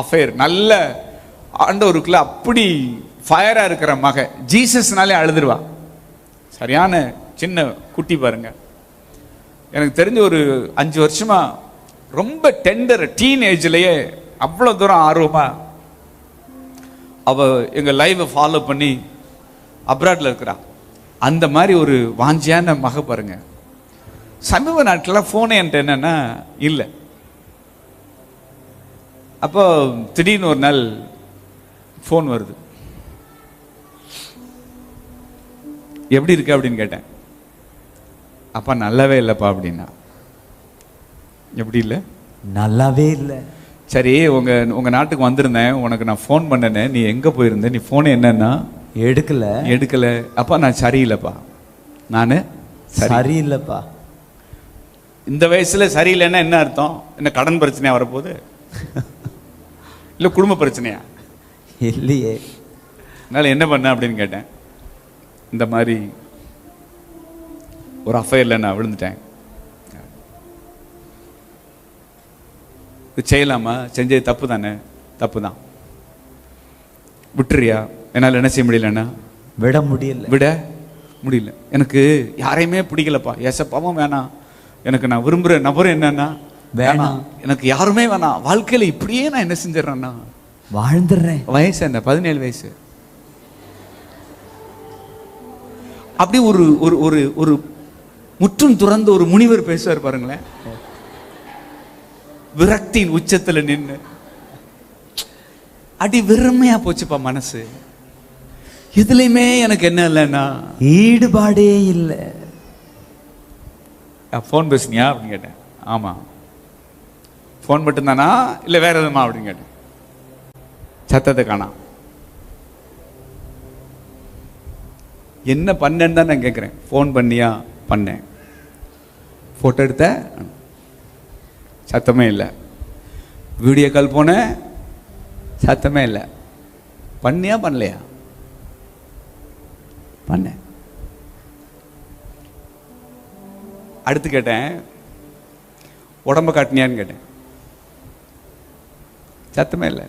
Affair நல்ல ஆண்டவருக்குள்ள அப்படி ஃபயராக இருக்கிற மக ஜீசஸ்னாலே அழுதுருவா. சரியான சின்ன குட்டி பாருங்க. எனக்கு தெரிஞ்ச ஒரு அஞ்சு வருஷமா ரொம்ப டெண்டர் டீன் ஏஜ்லேயே அவ்வளோ தூரம் ஆர்வமாக அவள் எங்கள் லைவை ஃபாலோ பண்ணி அப்ராடில் இருக்கிறாள் அந்த மாதிரி ஒரு வாஞ்சியான மக பாருங்க. சமீப நாட்களில் ஃபோனு என்கிட்ட என்னென்னா இல்லை. அப்போ திடீர்னு ஒரு நாள் ஃபோன் வருது. எப்படி இருக்கு அப்படின்னு கேட்டேன். அப்பா நல்லாவே இல்லைப்பா அப்படின்னா. எப்படி இல்லை? நல்லாவே இல்லை. சரி உங்க உங்க நாட்டுக்கு வந்திருந்தேன். உனக்கு நான் ஃபோன் பண்ணனே. நீ எங்க போயிருந்த? நீ ஃபோன் என்னன்னா? எடுக்கல. எடுக்கல. அப்பா நான் சரியில்லைப்பா. நான் சரி. சரியில்லைப்பா. இந்த வயசுல சரியில்லைன்னா என்ன அர்த்தம்? என்ன கடன் பிரச்சனையா வரப்போகுது? இல்ல குடும்ப பிரச்சனையா? இல்லையே. அதனால என்ன பண்ண அப்படின்னு கேட்டேன். இந்த மாதிரி ஒரு அஃபையர்ல நான் விழுந்துட்டேன். இது செய்யலாமா? செஞ்சது தப்பு தானே? தப்பு தான் விட்டுறியா? என்னால் என்ன செய்ய முடியலன்னா? விட முடியல. விட முடியல. எனக்கு யாரையுமே பிடிக்கலப்பா. ஏசப்பாவும் வேணாம். எனக்கு நான் விரும்புகிற நபர் என்னன்னா வேணாம். எனக்கு யாருமே வேணாம். வாழ்க்கையில இப்படியே நான் என்ன செஞ்சிடறேன்னா? வாழ்ந்துடுறேன். வயசு என்ன? பதினேழு வயசு. அப்படி ஒரு ஒரு ஒரு ஒரு முற்றும் துறந்த ஒரு முனிவர் பேசுவார் பாருங்களேன். விரக்தியின் உச்சத்துல நின்னு. அடி வெறுமையா போச்சுப்பா மனசு. எதுலையுமே எனக்கு என்ன இல்லைன்னா? ஈடுபாடே இல்லை. ஃபோன் பேசுனியா? அப்படின்னு கேட்டேன். ஆமா. ஃபோன் மட்டும்தானா? இல்லை வேற எதுமா அப்படின்னு கேட்டேன். சத்தத்தை காணாம் என்ன பண்ணேன்னு தான் நான் கேட்குறேன் ஃபோன் பண்ணியா? பண்ணேன். ஃபோட்டோ எடுத்த? சத்தமே இல்லை. வீடியோ கால் போனேன் சத்தமே இல்லை. பண்ணியா? பண்ணலையா? பண்ணேன். அடுத்து கேட்டேன். உடம்ப காட்டினியான்னு கேட்டேன். சத்தமே இல்லை.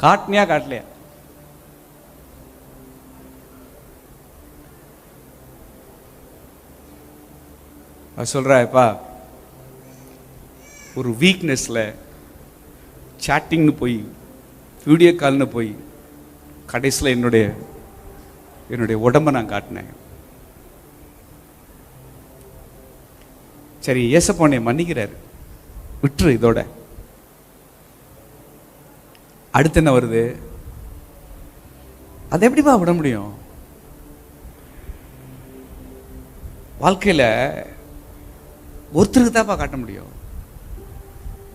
காட்டினியா காட்டலையா? அவர் சொல்றா எப்பா ஒரு வீக்னஸில் சாட்டிங்னு போய் வீடியோ கால்னு போய் கடைசியில் என்னுடைய என்னுடைய உடம்ப நான் காட்டினேன். சரி ஏசப்பா மன்னிக்கிறார். விட்டுரு இதோட. அடுத்து என்ன வருது? அதை எப்படிப்பா விட முடியும்? வாழ்க்கையில ஒருத்தருக்கு தான்ப்பா காட்ட முடியும்.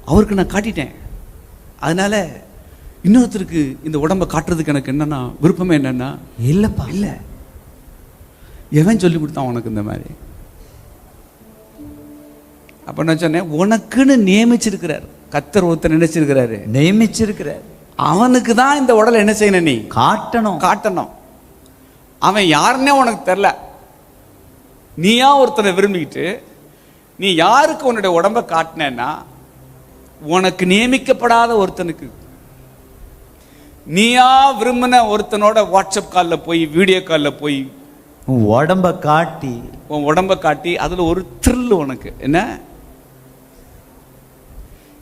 அவருக்கு நான் காட்டிட்டேன். அதனால இன்னொருத்தருக்கு இந்த உடம்ப காட்டுறதுக்கு எனக்கு என்னன்னா விருப்பமே என்னன்னா இல்லப்பா. இல்ல. எவன் சொல்லி கொடுத்தான் உனக்கு இந்த மாதிரி? அப்ப நான் சொன்னேன் உனக்குன்னு நியமிச்சிருக்கிறார். கத்தர் ஒருத்தர் நினைச்சிருக்கிறாரு. நியமிச்சிருக்கிற அவனுக்கு தான் இந்த உடலை என்ன செய்யணும் நீ? காட்டணும். காட்டணும். அவன் யாருன்னே உனக்கு தெரில நீயா ஒருத்தனை விரும்பிக்கிட்டு நீ யாருக்கு உன்னுடைய உடம்ப காட்டினேன்னா உனக்கு நியமிக்கப்படாத ஒருத்தனுக்கு. நீயா விரும்பின ஒருத்தனோட வாட்ஸ்அப் காலில் போய் வீடியோ காலில் போய் உன் உடம்ப காட்டி. உன் உடம்ப காட்டி அதுல ஒரு த்ரில் உனக்கு. என்ன?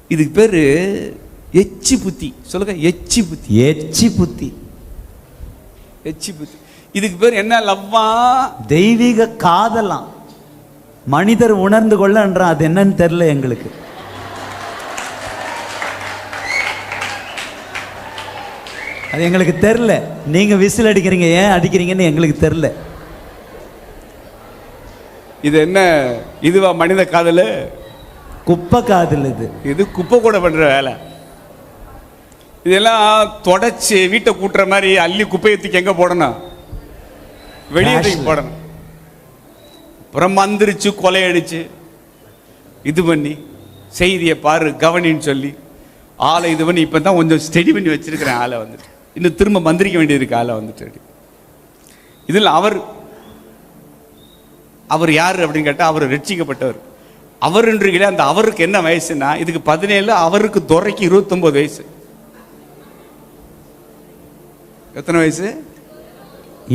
இதுக்கு பேரு எச்சி புத்தி. சொல்லுங்க எச்சி புத்தி. எச்சி புத்தி. எச்சி புத்தி. இதுக்கு பேர் என்ன? லவ்வா? தெய்வீக காதலாம். மனிதர் உணர்ந்து கொள்ளன்றான் அது என்னன்னு தெரியல எங்களுக்கு. அது எங்களுக்கு தெரில நீங்க விசில் அடிக்கிறீங்க ஏன் அடிக்கிறீங்கன்னு எங்களுக்கு தெரில இது என்ன? இதுவா மனித காதலு? குப்பை காதல் இது. இது குப்பை கூட பண்ற வேலை. இதெல்லாம் தொடச்சு வீட்டை கூட்டுற மாதிரி அள்ளி குப்பையை தூக்கி எங்க போடணும்? வெளியே தூக்கி. போடணும். அப்புறம் மந்திரிச்சு கொலையடிச்சு இது பண்ணி செய்தியை பாரு கவனின்னு சொல்லி ஆளை இது பண்ணி இப்போ தான் கொஞ்சம் ஸ்டடி பண்ணி வச்சிருக்கிறேன் ஆளை வந்துட்டு. இன்னும் திரும்ப மந்திரிக்க வேண்டியிருக்கு ஆளை வந்துட்டு இதில் அவர் அவர் யார் அப்படின்னு கேட்டால் அவர் ரட்சிக்கப்பட்டவர். அவருன்றீங்களே அந்த அவருக்கு என்ன வயசுனா இதுக்கு பதினேழு அவருக்கு துறைக்கு இருபத்தொன்பது வயசு. எத்தனை வயசு?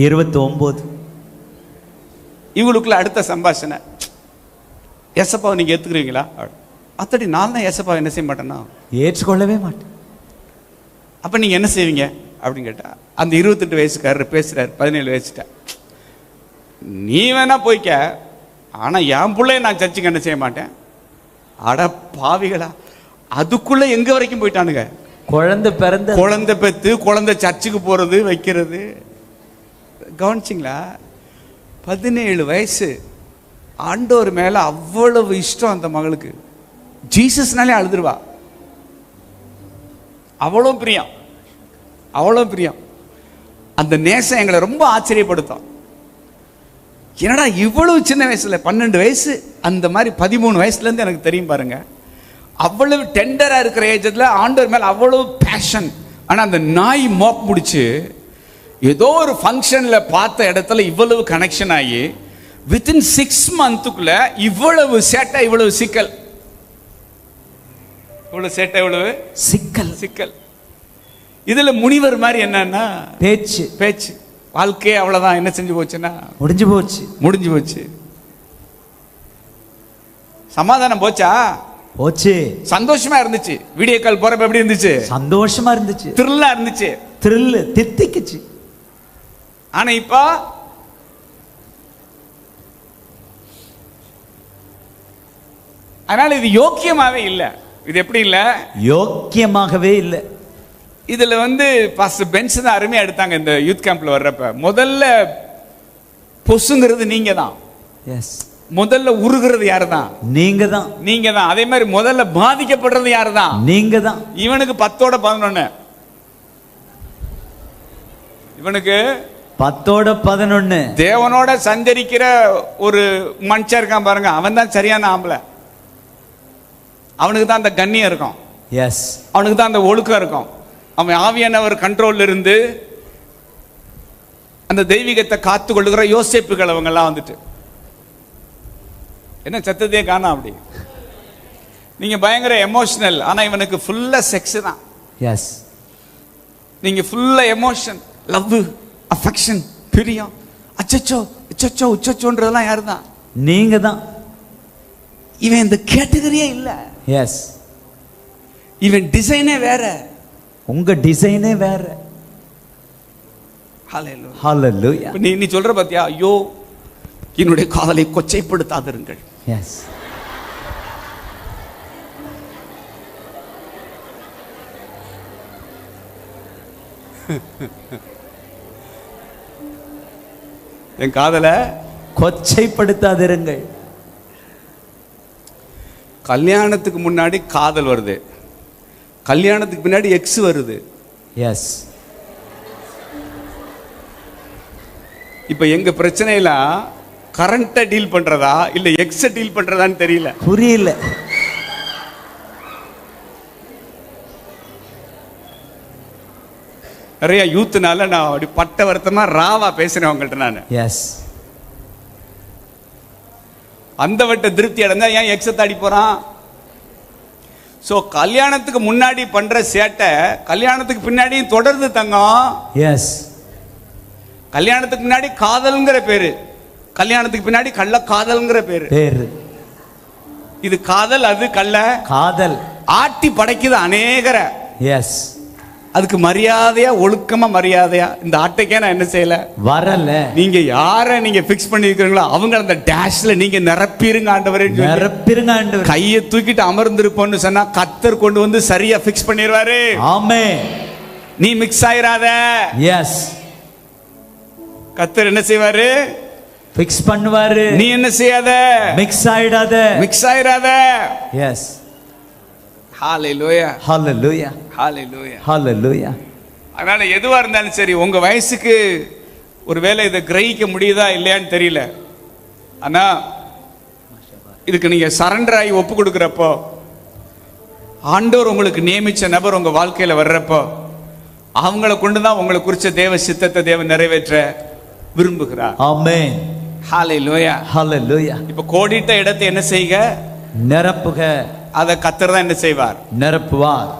இருபத்தி ஒன்பது இவங்களுக்குள்ள அடுத்த சம்பாஷணை. எசப்பாவை நீங்க ஏத்துக்கிறீங்களா? அத்தடி நான் தான் எசப்பாவை என்ன செய்ய மாட்டேன்னா? ஏற்றுக்கொள்ளவே மாட்டேன். அப்ப நீங்க என்ன செய்வீங்க? அப்படின்னு கேட்டா அந்த இருபத்தெட்டு வயசுக்காரர் பேசுறாரு பதினேழு வயசுட்ட. நீ வேணா போய்க்க ஆனா என் பிள்ளைய நான் சர்ச்சுக்கு என்ன செய்ய மாட்டேன்? அட பாவிகளா அதுக்குள்ள எங்க வரைக்கும் போயிட்டானுங்க? குழந்தை பிறந்த குழந்தை பெற்று குழந்தை சர்ச்சுக்கு போகிறது வைக்கிறது. கவனிச்சிங்களா? பதினேழு வயசு. ஆண்டோர் மேலே அவ்வளவு இஷ்டம் அந்த மகளுக்கு. ஜீசஸ்னாலே அழுதுருவா. அவ்வளோ பிரியம். அவ்வளோ பிரியம். அந்த நேசம் எங்களை ரொம்ப ஆச்சரியப்படுத்தும். என்னடா இவ்வளவு சின்ன வயசுல? பன்னெண்டு வயசு. அந்த மாதிரி பதிமூணு வயசுலேருந்து எனக்கு தெரியும் பாருங்கள் அவ்வளவு டெண்டரா இருக்கிற ஏஜத்துல ஆண்டவர் மேல அவ்வளவு பேஷன் ஆனா அந்த நாய் மோப் முடிச்சு ஏதோ ஒரு ஃபங்க்ஷன்ல பார்த்த இடத்துல இவ்வளவு கனெக்ஷன் ஆகி வித்தின் சிக்ஸ் மந்த்துக்குள்ள இவ்வளவு சேட்டை இவ்வளவு சிக்கல். இவ்வளவு சேட்டை இவ்வளவு சிக்கல். சிக்கல். இதுல முனிவர் மாதிரி என்னன்னா பேச்சு. பேச்சு. வாழ்க்கையே அவ்வளவுதான். என்ன செஞ்சு போச்சுன்னா? முடிஞ்சு போச்சு. முடிஞ்சு போச்சு. சமாதானம் போச்சா? போச்சு. சந்தோஷமா இருந்துச்சு. வீடியோ கால் போறப்ப எப்படி இருந்துச்சு? சந்தோஷமா இருந்துச்சு. த்ரில்லா இருந்துச்சு. த்ரில்லு தித்திக்குச்சு. ஆனா இப்போ அதனால இது யோக்கியமாவே இல்ல. இது எப்படி இல்ல? யோக்கியமாகவே இல்லை. இதுல வந்து பாஸ்டர் பென்ஸ் தான் அருமையா எடுத்தாங்க இந்த யூத் கேம்ப்ல வர்றப்ப. முதல்ல பொசுங்கிறது நீங்க தான் எஸ் முதல்ல உருகிறது யாரு தான் நீங்க தான் நீங்க தான் அதே மாதிரி முதல்ல பாதிக்கப்படுறது யாரு தான் நீங்க தான் இவனுக்கு பத்தோட பதினொன்னு. இவனுக்கு பத்தோட பதினொன்னு. தேவனோட சஞ்சரிக்கிற ஒரு மனுஷன் இருக்கான் பாருங்க. அவன் தான் சரியான ஆம்பளை. அவனுக்கு தான் அந்த கண்ணியம் இருக்கும். எஸ் அவனுக்கு தான் அந்த ஒழுக்கம் இருக்கும். அவன் ஆவியானவர் கண்ட்ரோல்ல இருந்து அந்த தெய்வீகத்தை காத்து கொள்ளுகிற யோசிப்புகள் அவங்கெல்லாம் வந்துட்டு. என்ன சத்தத்தையே காணோம் அப்படி. நீங்க பயங்கர எமோஷனல் ஆனா இவனுக்கு ஃபுல்லா செக்ஸ் தான். எஸ் நீங்க ஃபுல்லா எமோஷன் லவ் அஃபெக்ஷன் பிரியம். அச்சச்சோ அச்சச்சோ உச்சச்சோன்றதெல்லாம் யாரு தான் நீங்க தான் இவன் இந்த கேட்டகரியே இல்ல. எஸ் இவன் டிசைனே வேற. உங்க டிசைனே வேற. நீ நீ சொல்ற பாத்தியா? ஐயோ என்னுடைய காதலை கொச்சைப்படுத்தாதிருங்கள். எஸ் என் காதலை கொச்சைப்படுத்தாதிருங்கள். கல்யாணத்துக்கு முன்னாடி காதல் வருது. கல்யாணத்துக்கு பின்னாடி எக்ஸ் வருது. எஸ் இப்ப எங்க பிரச்சனையெல்லாம் கரண்ட்டை டீல் பண்றதா? இல்ல எக்ஸ டீல் பண்றதான்னு தெரியல. புரியல. நிறைய யூத்துனால நான் அப்படி பட்ட வருத்தமா ராவா பேசுறேன் உங்கள்ட்ட நான். எஸ் அந்த வட்ட திருப்தி அடைந்தா ஏன் எக்ஸ தாடி போறான்? சோ கல்யாணத்துக்கு முன்னாடி பண்ற சேட்டை கல்யாணத்துக்கு பின்னாடியும் தொடருது தங்கம். எஸ் கல்யாணத்துக்கு முன்னாடி காதல்ங்கிற பேரு. கல்யாணத்துக்கு பின்னாடி கள்ள காதல்ங்கிற பேரு. பேரு. இது காதல் அது கள்ள. காதல். ஆட்டி படைக்குது அநேகர. எஸ் அதுக்கு மரியாதையா ஒழுக்கமா மரியாதையா இந்த ஆட்டைக்கே நான் என்ன செய்யல? வரல. நீங்க யார நீங்க பிக்ஸ் பண்ணிருக்கீங்களோ அவங்க அந்த டேஷ்ல நீங்க நிரப்பிருங்க ஆண்டவரே நிரப்பிருங்க ஆண்டவர். கையை தூக்கிட்டு அமர்ந்திருப்போம்னு சொன்னா கத்தர் கொண்டு வந்து சரியா பிக்ஸ் பண்ணிடுவாரு ஆமே நீ மிக்ஸ் ஆயிராத. எஸ் கத்தர் என்ன செய்வாரு? ஃபிக்ஸ் பண்ணுவாரு. நீ என்ன செய்யாத? மிக்ஸ் ஆயிடாத. மிக்ஸ் ஆயிராத. எஸ் ஹalleluya ஹalleluya ஹalleluya ஹalleluya அதனால எதுவா இருந்தாலும் சரி உங்க வயசுக்கு ஒருவேளை இதை கிரகிக்க முடியுதா இல்லையான்னு தெரியல. ஆனா இதுக்கு நீங்க சரண்டர் ஆகி ஒப்பு கொடுக்குறப்போ ஆண்டவர் உங்களுக்கு நியமிச்ச நபர் உங்க வாழ்க்கையில வர்றப்போ அவங்கள கொண்டு தான் உங்களை குறிச்ச தேவ சித்தத்தை தேவன் நிறைவேற்ற விரும்புகிறார். ஆமென் ஹalleluya ஹalleluya இப்ப கோடிட்ட இடத்தை என்ன செய்க? நிரப்புக. அதை கத்தர் தான் என்ன செய்வார்? நிரப்புவார்.